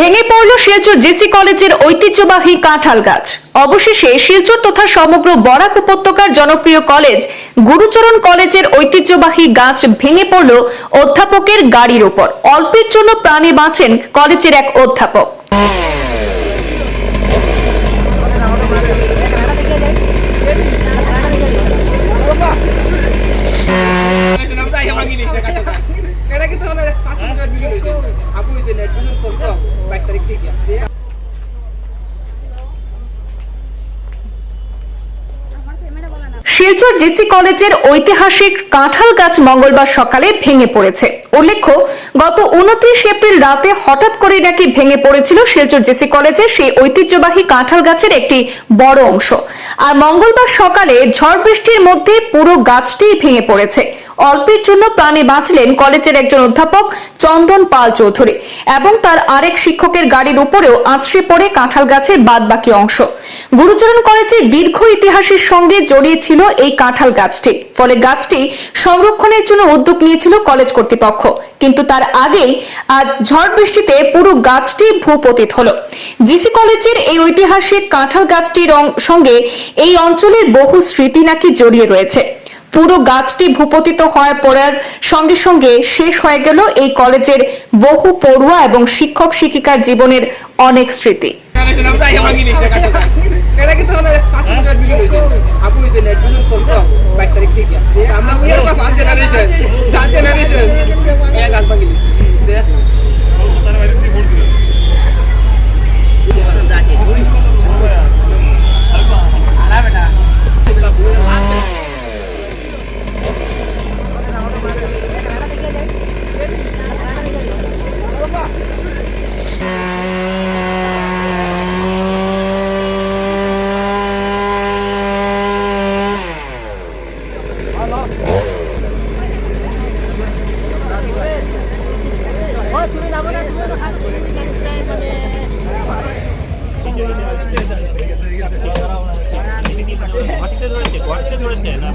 ভেঙে পড়ল শিলচর জেসি কলেজের ঐতিহ্যবাহী কাঁঠাল গাছ। অবশেষে শিলচর তথা সমগ্র বরাক উপত্যকার জনপ্রিয় কলেজ গুরুচরণ কলেজের ঐতিহ্যবাহী গাছ ভেঙে পড়ল অধ্যাপকের গাড়ির ওপর। অল্পের জন্য প্রাণে বাঁচেন কলেজের এক অধ্যাপক। Is net dulu solve 22 tarik tiga. Silchar JC কলেজের ঐতিহাসিক কাঁঠাল গাছ মঙ্গলবার সকালে ভেঙে পড়েছে উল্লেখ্য, গত উনত্রিশ এপ্রিল রাতে হঠাৎ করে নাকি ভেঙে পড়েছিল শিলচর জেসি কলেজের সেই ঐতিহ্যবাহী কাঁঠাল গাছের একটি বড় অংশ আর মঙ্গলবার সকালে ঝড় বৃষ্টির মধ্যে পুরো গাছটি ভেঙে পড়েছে অল্পের জন্য প্রাণে বাঁচলেন কলেজের একজন অধ্যাপক চন্দন পাল চৌধুরী এবং তার আরেক শিক্ষকের গাড়ির উপরেও আছড়ে পড়ে কাঁঠাল গাছের বাদবাকি অংশ। গুরুচরণ কলেজের দীর্ঘ ইতিহাসের সঙ্গে জড়িয়ে ছিল এই কাঁঠাল গাছটি। ফলে গাছটি সংরক্ষণের জন্য উদ্যোগ নিয়েছিল কলেজ কর্তৃপক্ষ। কিন্তু তার আগেই আজ ঝড় বৃষ্টিতে পুরো গাছটি ভূপতিত হলো। জিসি কলেজের এই ঐতিহাসিক কাঁঠাল গাছটির সঙ্গে এই অঞ্চলের বহু স্মৃতি নাকি জড়িয়ে রয়েছে। পুরো গাছটি ভূপতিত হয়ে পড়ার সঙ্গে সঙ্গে শেষ হয়ে গেল এই কলেজের বহু পড়ুয়া এবং শিক্ষক শিক্ষিকার জীবনের অনেক স্মৃতি। Generation ঘটিতে ধরেছে ঘটিতে ধরেছে না